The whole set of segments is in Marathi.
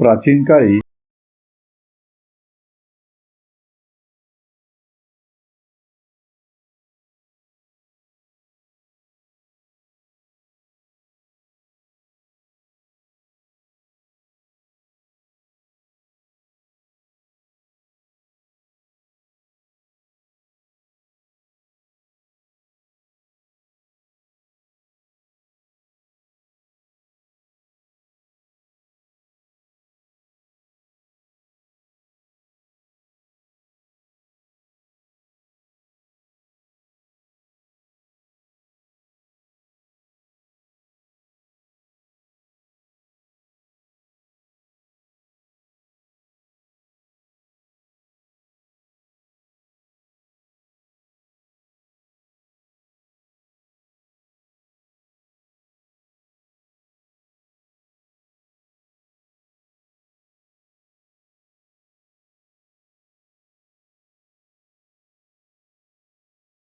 प्राचीन काळी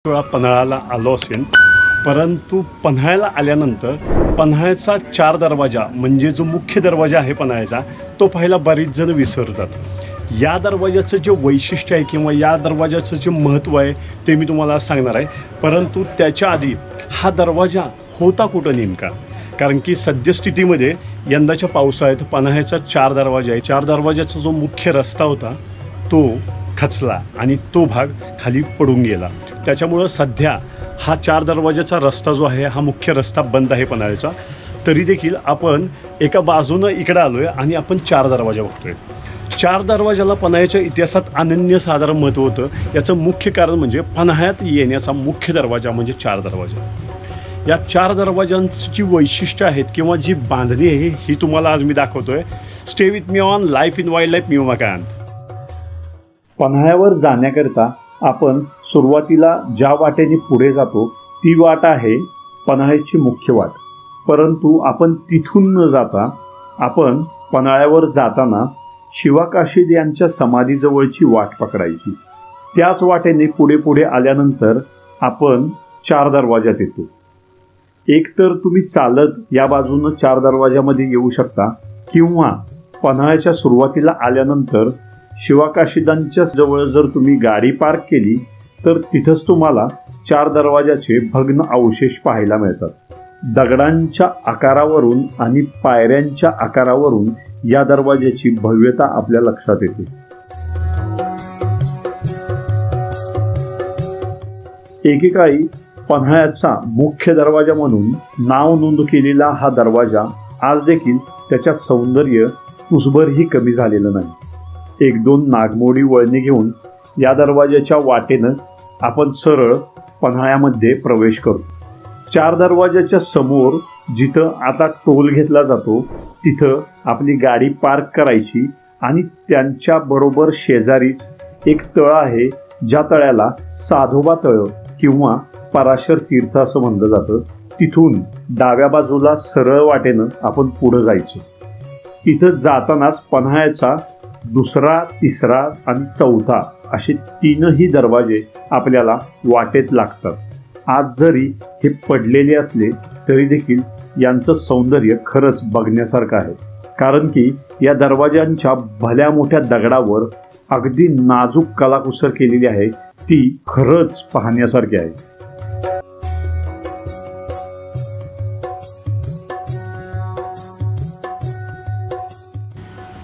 वेळा पन्हाळ्याला आलो असेल. परंतु पन्हाळ्याला आल्यानंतर पन्हाळ्याचा चार दरवाजा म्हणजे जो मुख्य दरवाजा आहे पन्हाळ्याचा तो पाहायला बरीच जण विसरतात. या दरवाजाचं जे वैशिष्ट्य आहे किंवा या दरवाजाचं जे महत्त्व आहे ते मी तुम्हाला सांगणार आहे. परंतु त्याच्या आधी हा दरवाजा होता कुठं नेमका? कारण की सद्यस्थितीमध्ये यंदाच्या पावसाळ्यात पन्हाळ्याचा चार दरवाजा आहे चार दरवाजाचा जो मुख्य रस्ता होता तो खचला आणि तो भाग खाली पडून गेला. त्याच्यामुळं सध्या हा चार दरवाजाचा रस्ता जो आहे हा मुख्य रस्ता बंद आहे पन्हाळ्याचा. तरी देखील आपण एका बाजूनं इकडं आलो आहे आणि आपण चार दरवाजा बघतोय. चार दरवाजाला पन्हाळ्याच्या इतिहासात अनन्यसाधारण महत्त्व होतं. याचं मुख्य कारण म्हणजे पन्हाळ्यात येण्याचा मुख्य दरवाजा म्हणजे चार दरवाजा. या चार दरवाजांची वैशिष्ट्य आहेत किंवा जी बांधणी आहे ही तुम्हाला आज मी दाखवतोय. Stay with me on life in wild life मी उमाकांत. पन्हाळ्यावर जाण्याकरिता आपण सुरुवातीला ज्या वाटेने पुढे जातो ती वाट आहे पन्हाळ्याची मुख्य वाट. परंतु आपण तिथून न जाता आपण पन्हाळ्यावर जाताना शिवाकाशीद यांच्या समाधीजवळची वाट पकडायची. त्याच वाटेने पुढे पुढे आल्यानंतर आपण चार दरवाजात येतो. एकतर तुम्ही चालत या बाजूनं चार दरवाज्यामध्ये येऊ शकता किंवा पन्हाळ्याच्या सुरुवातीला आल्यानंतर शिवाकाशिदांच्या जवळ जर तुम्ही गाडी पार्क केली तर तिथंच तुम्हाला चार दरवाजाचे भग्न अवशेष पाहायला मिळतात. दगडांच्या आकारावरून आणि पायऱ्यांच्या आकारावरून या दरवाजाची भव्यता आपल्या लक्षात येते. एकेकाळी पन्हाळ्याचा मुख्य दरवाजा म्हणून नाव नोंद केलेला हा दरवाजा आज देखील त्याच्या सौंदर्य उसभरही कमी झालेलं नाही. एक दोन नागमोडी वळणी घेऊन या दरवाज्याच्या वाटेनं आपण सरळ पन्हाळ्यामध्ये प्रवेश करू. चार दरवाजाच्या समोर जिथं आता टोल घेतला जातो तिथं आपली गाडी पार्क करायची आणि त्यांच्या बरोबर शेजारीच एक तळ आहे ज्या तळ्याला साधोबा तळ किंवा पराशर तीर्थ असं म्हणलं जातं. तिथून डाव्या बाजूला सरळ वाटेनं आपण पुढं जायचं. इथं जातानाच पन्हाळ्याचा दुसरा तिसरा आणि चौथा असे तीनही दरवाजे आपल्याला वाटेत लागतात. आज जरी हे पडलेले असले तरी देखील यांचं सौंदर्य खरंच बघण्यासारखं आहे. कारण की या दरवाज्यांच्या भल्या मोठ्या दगडावर अगदी नाजूक कलाकुसर केलेली आहे ती खरंच पाहण्यासारखी आहे.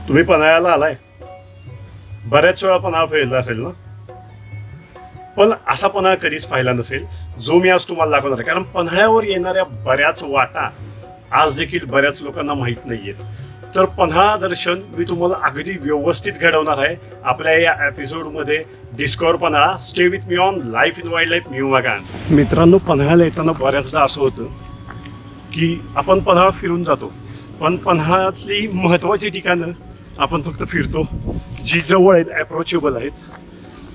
तुम्ही पन्हाळ्याला आलाय? बऱ्याच वेळा पण हा पाहिला असेल ना? पण असा पन्हाळा कधीच पाहिला नसेल जो मी आज तुम्हाला दाखवणार आहे. कारण पन्हाळ्यावर येणाऱ्या बऱ्याच वाटा आज देखील बऱ्याच लोकांना माहीत नाही आहेत तर पन्हाळा दर्शन मी तुम्हाला अगदी व्यवस्थित घडवणार आहे. आपल्या या एपिसोडमध्ये discover Panhala stay with me on life in wild life new वागान मित्रांनो पन्हाळ्याला येताना बऱ्याचदा असं होतं की आपण पन्हाळा फिरून जातो. पण पन्हाळ्यातली महत्त्वाची ठिकाणं आपण फक्त फिरतो. जी जवळ आहेत ॲप्रोचेबल आहेत.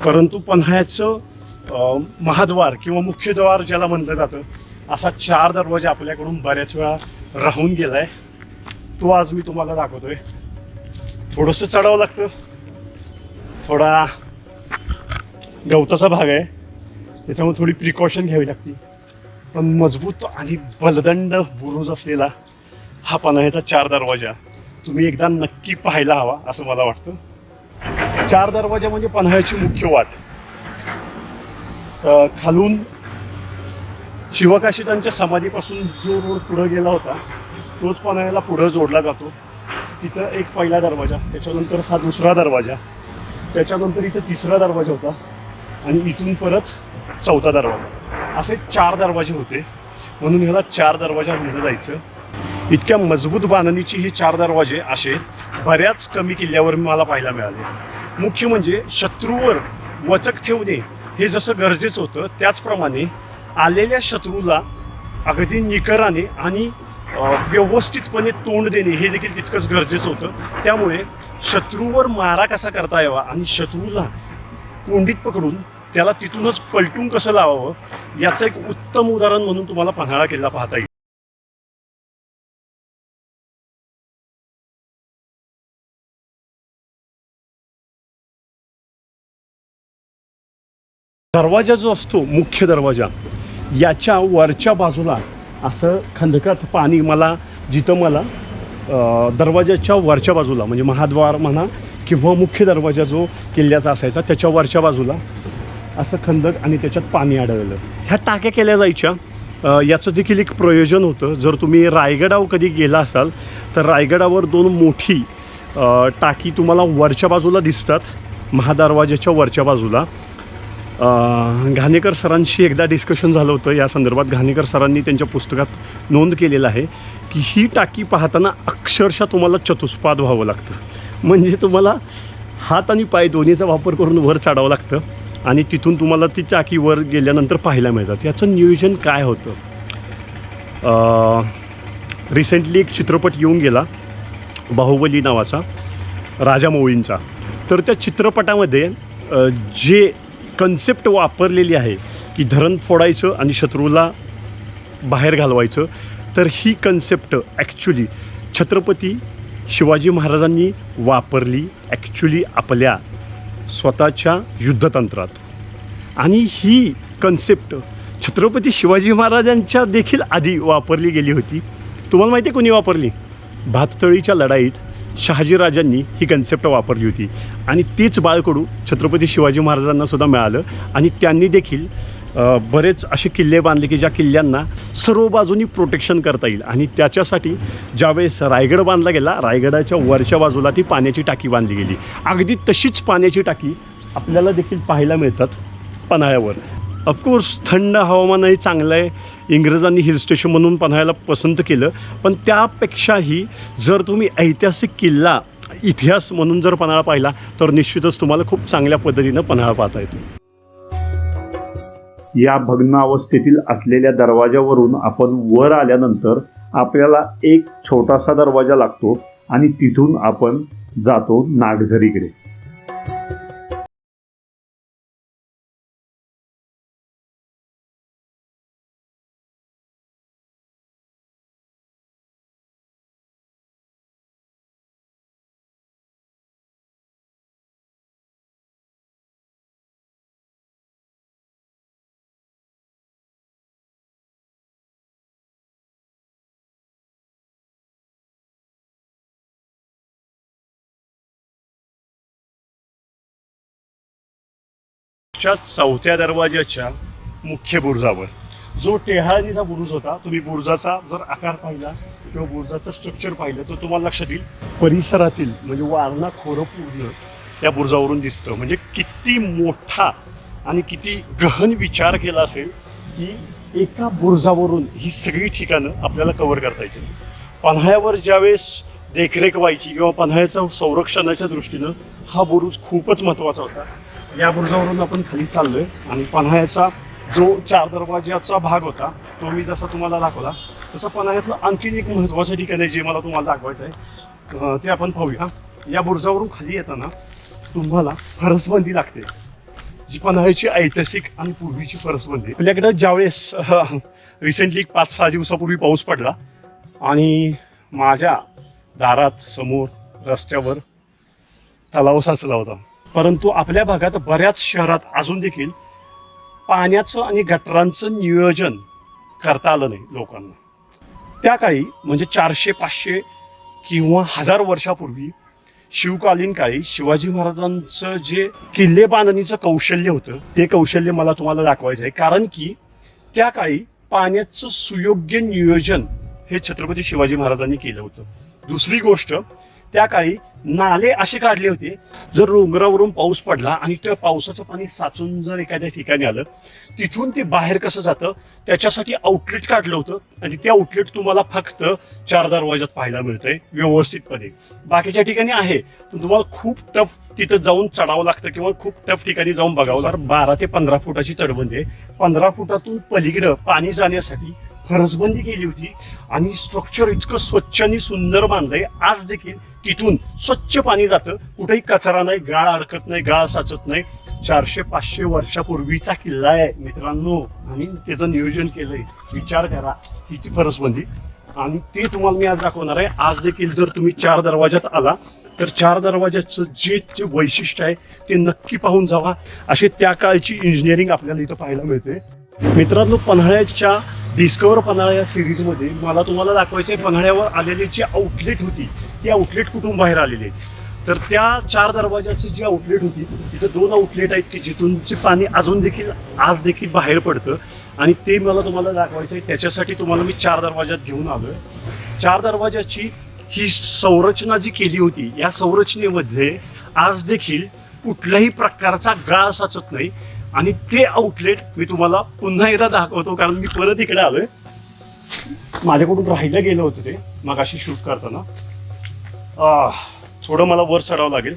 परंतु पन्हाळ्याचं महाद्वार किंवा मुख्य द्वार ज्याला म्हणलं जातं असा चार दरवाजा आपल्याकडून बऱ्याच वेळा राहून गेला आहे तो आज मी तुम्हाला दाखवतोय. थोडंसं चढावं लागतं. थोडा गवताचा भाग आहे. त्याच्यामुळे थोडी प्रिकॉशन घ्यावी लागते. पण मजबूत आणि बलदंड बुरुज असलेला हा पन्हाळ्याचा चार दरवाजा. तुम्ही एकदा नक्की पाहायला हवा असं मला वाटतं. चार दरवाजा म्हणजे पन्हाळ्याची मुख्य वाट. खालून शिवकाशितांच्या समाधीपासून जो रोड पुढं गेला होता तोच पन्हाळ्याला पुढं जोडला जातो. तिथं एक पहिला दरवाजा त्याच्यानंतर हा दुसरा दरवाजा त्याच्यानंतर इथं तिसरा दरवाजा होता आणि इथून परत चौथा दरवाजा. असे चार दरवाजे होते. म्हणून ह्याला चार दरवाजा म्हणलं जायचं. इतक्या मजबूत बांधणीची हे चार दरवाजे असे बऱ्याच कमी किल्ल्यावर मला पाहायला मिळाले. मुख्य म्हणजे शत्रूवर वचक ठेवणे हे जसं गरजेचं होतं त्याचप्रमाणे आलेल्या शत्रूला अगदी निकराने आणि व्यवस्थितपणे तोंड देणे हे देखील तितकंच गरजेचं होतं. त्यामुळे शत्रूवर मारा कसा करता यावा आणि शत्रूला कोंडीत पकडून त्याला तिथूनच पलटून कसं लावावं याचं एक उत्तम उदाहरण म्हणून तुम्हाला पन्हाळा किल्ला पाहता येईल. दरवाजा जो असतो मुख्य दरवाजा याच्या वरच्या बाजूला असं खंदकात पाणी मला जिथं मला दरवाजाच्या वरच्या बाजूला म्हणजे महाद्वार म्हणा किंवा मुख्य दरवाजा जो किल्ल्याचा असायचा त्याच्या वरच्या बाजूला असं खंदक आणि त्याच्यात पाणी आढळलं. ह्या टाक्या केल्या जायच्या. याचं देखील एक प्रयोजन होतं. जर तुम्ही रायगडावर कधी गेला असाल तर रायगडावर दोन मोठी टाकी तुम्हाला वरच्या बाजूला दिसतात महादरवाजाच्या वरच्या बाजूला. घाणेकर सरांशी एकदा डिस्कशन झालं होतं. या संदर्भात घाणेकर सरांनी त्यांच्या पुस्तकात नोंद केलेलं आहे की ही टाकी पाहताना अक्षरशः तुम्हाला चतुष्पाद व्हावं लागतं. म्हणजे तुम्हाला हात आणि पाय दोन्हीचा वापर करून वर चढावं लागतं आणि तिथून तुम्हाला ती टाकी वर गेल्यानंतर पाहायला मिळतात. याचं नियोजन काय होतं? रिसेंटली एक चित्रपट येऊन गेला बाहुबली नावाचा राजा मोळींचा. तर त्या चित्रपटामध्ये जे कन्सेप्ट वापरलेली आहे की धरण फोडायचं आणि शत्रूला बाहेर घालवायचं. तर ही कन्सेप्ट ॲक्च्युली छत्रपती शिवाजी महाराजांनी वापरली ॲक्च्युली आपल्या स्वतःच्या युद्धतंत्रात. आणि ही कन्सेप्ट छत्रपती शिवाजी महाराजांच्या देखील आधी वापरली गेली होती. तुम्हाला माहिती आहे कोणी वापरली? भाततळीच्या लढाईत शहाजीराजांनी ही कन्सेप्ट वापरली होती. आणि तीच बाळकडू छत्रपती शिवाजी महाराजांना सुद्धा मिळालं. आणि त्यांनी देखील बरेच असे किल्ले बांधले की ज्या किल्ल्यांना सर्व बाजूनी प्रोटेक्शन करता येईल. आणि त्याच्यासाठी ज्यावेळेस रायगड बांधला गेला रायगडाच्या वरच्या बाजूला ती पाण्याची टाकी बांधली गेली. अगदी तशीच पाण्याची टाकी आपल्याला देखील पाहायला मिळतात पन्हाळ्यावर. ऑफकोर्स थंड हवामानही चांगलं आहे इंग्रजांनी हिल स्टेशन म्हणून पन्हाळ्याला पसंत केलं. पण त्यापेक्षाही जर तुम्ही ऐतिहासिक किल्ला इतिहास म्हणून जर पन्हाळा पाहिला तर निश्चितच तुम्हाला खूप चांगल्या पद्धतीनं पन्हाळा पाहता येतो. या भग्न अवस्थेतील असलेल्या दरवाजावरून आपण वर आल्यानंतर आपल्याला एक छोटासा दरवाजा लागतो आणि तिथून आपण जातो नागझरीकडे. च्या चौथ्या दरवाजाच्या मुख्य बुरुजावर. जो टेहाळणीचा बुरुज होता तुम्ही बुरुजाचा जर आकार पाहिला किंवा बुरुजाचं स्ट्रक्चर पाहिलं तर तुम्हाला लक्षात येईल परिसरातील म्हणजे वारणा खोरं पूर्ण या बुरुजावरून दिसतं. म्हणजे किती मोठा आणि किती गहन विचार केला असेल की एका बुरुजावरून ही सगळी ठिकाणं आपल्याला कव्हर करता येतील. पन्हाळ्यावर ज्यावेळेस देखरेख व्हायची किंवा पन्हाळ्याचं संरक्षणाच्या दृष्टीनं हा बुरुज खूपच महत्त्वाचा होता. या बुरुजावरून आपण खाली चाललोय. आणि पन्हाळ्याचा जो चार दरवाजाचा भाग होता तो मी जसा तुम्हाला दाखवला तसं पन्हाळ्यातलं आणखीन एक महत्त्वाचं ठिकाण आहे जे मला तुम्हाला दाखवायचं आहे. ते आपण पाहूया. या बुरुजावरून खाली येताना तुम्हाला फरसबंदी लागते जी पन्हाळ्याची ऐतिहासिक आणि पूर्वीची फरसबंदी. आपल्याकडं ज्यावेळेस रिसेंटली पाच सहा दिवसापूर्वी पाऊस पडला आणि माझ्या दारात समोर रस्त्यावर तलाव साचला होता परंतु आपल्या भागात बऱ्याच शहरात अजून देखील पाण्याचं आणि गटरांचं नियोजन करता आलं नाही लोकांना. त्या काळी म्हणजे चारशे पाचशे किंवा हजार वर्षापूर्वी शिवकालीन काळी शिवाजी महाराजांचं जे किल्ले बांधणीचं कौशल्य होतं ते कौशल्य मला तुम्हाला दाखवायचं आहे. कारण की त्या काळी पाण्याचं सुयोग्य नियोजन हे छत्रपती शिवाजी महाराजांनी केलं होतं. दुसरी गोष्ट त्या काळी नाले असे काढले होते. जर डोंगरावरून पाऊस पडला आणि त्या पावसाचं पाणी साचून जर एखाद्या ठिकाणी आलं तिथून ते बाहेर कसं जातं? त्याच्यासाठी आउटलेट काढलं होतं आणि ते आउटलेट तुम्हाला फक्त चार दरवाजात पाहायला मिळतंय व्यवस्थितपणे. बाकीच्या ठिकाणी आहे पण तुम्हाला खूप टफ तिथं जाऊन चढावं लागतं किंवा खूप टफ ठिकाणी जाऊन बघावं लागतं. बारा ते पंधरा फुटाची तटबंदी आहे. पंधरा फुटातून पलीकडं पाणी जाण्यासाठी फरसबंदी केली होती आणि स्ट्रक्चर इतकं स्वच्छ आणि सुंदर बांधलंय. आज देखील तिथून स्वच्छ पाणी जातं. कुठेही कचरा नाही गाळ अडकत नाही गाळ साचत नाही. चारशे पाचशे वर्षापूर्वीचा किल्ला आहे मित्रांनो. आणि त्याचं नियोजन केलंय. विचार करा हिची फरसबंदी आणि ते तुम्हाला मी आज दाखवणार आहे. आज देखील जर तुम्ही चार दरवाज्यात आला तर चार दरवाज्याचं जे जे वैशिष्ट्य आहे ते नक्की पाहून जावा. असे त्या काळची इंजिनिअरिंग आपल्याला इथं पाहायला मिळते. मित्रांनो पन्हाळ्याच्या डिस्कवर पन्हाळा या सिरीजमध्ये मला तुम्हाला दाखवायचं आहे पन्हाळ्यावर आलेली जी आउटलेट होती ती आउटलेट कुठून बाहेर आलेली आहे तर त्या चार दरवाजाची जी आउटलेट होती तिथं दोन आउटलेट आहेत की जिथूनचे पाणी अजून देखील आज देखील बाहेर पडतं. आणि ते मला तुम्हाला दाखवायचं आहे त्याच्यासाठी तुम्हाला मी चार दरवाजात घेऊन आलोय. चार दरवाजाची ही संरचना जी केली होती या संरचनेमध्ये आज देखील कुठल्याही प्रकारचा गाळ साचत नाही. आणि ते आउटलेट मी तुम्हाला पुन्हा एकदा दाखवतो कारण मी परत इकडे आलोय. माझ्याकडून राहिलं गेलं होतं ते मग अशी शूट करताना. थोडं मला वर चढावं लागेल.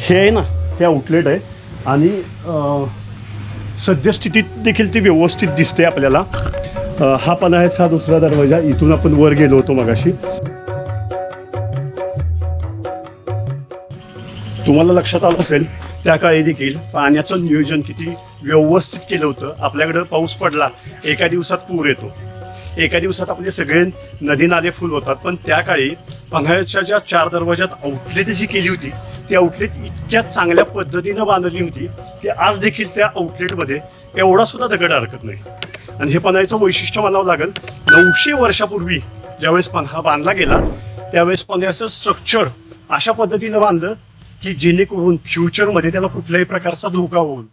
हे आहे ना हे आउटलेट आहे. आणि सद्यस्थितीत देखील ती व्यवस्थित दिसते आपल्याला. हा पण आहे हा दुसरा दरवाजा. इथून आपण वर गेलो होतो मगाशी. तुम्हाला लक्षात आलं असेल त्या काळी देखील पाण्याचं नियोजन किती व्यवस्थित केलं होतं. आपल्याकडं पाऊस पडला एका दिवसात पूर येतो. एका दिवसात आपले सगळे नदी नाले फुल होतात. पण त्या काळी पन्हाळ्याच्या ज्या चार दरवाजात आउटलेट जी केली होती ती आउटलेट इतक्या चांगल्या पद्धतीनं बांधली होती की आज देखील त्या आउटलेटमध्ये एवढा सुद्धा दगड हरकत नाही. आणि हे पन्हाळ्याचं वैशिष्ट्य म्हणावं लागेल नऊशे वर्षापूर्वी ज्यावेळेस पन्हा बांधला गेला त्यावेळेस पन्हाळ्याचं स्ट्रक्चर अशा पद्धतीनं बांधलं की जेणेकरून फ्युचरमध्ये त्याला कुठल्याही प्रकारचा धोका होईल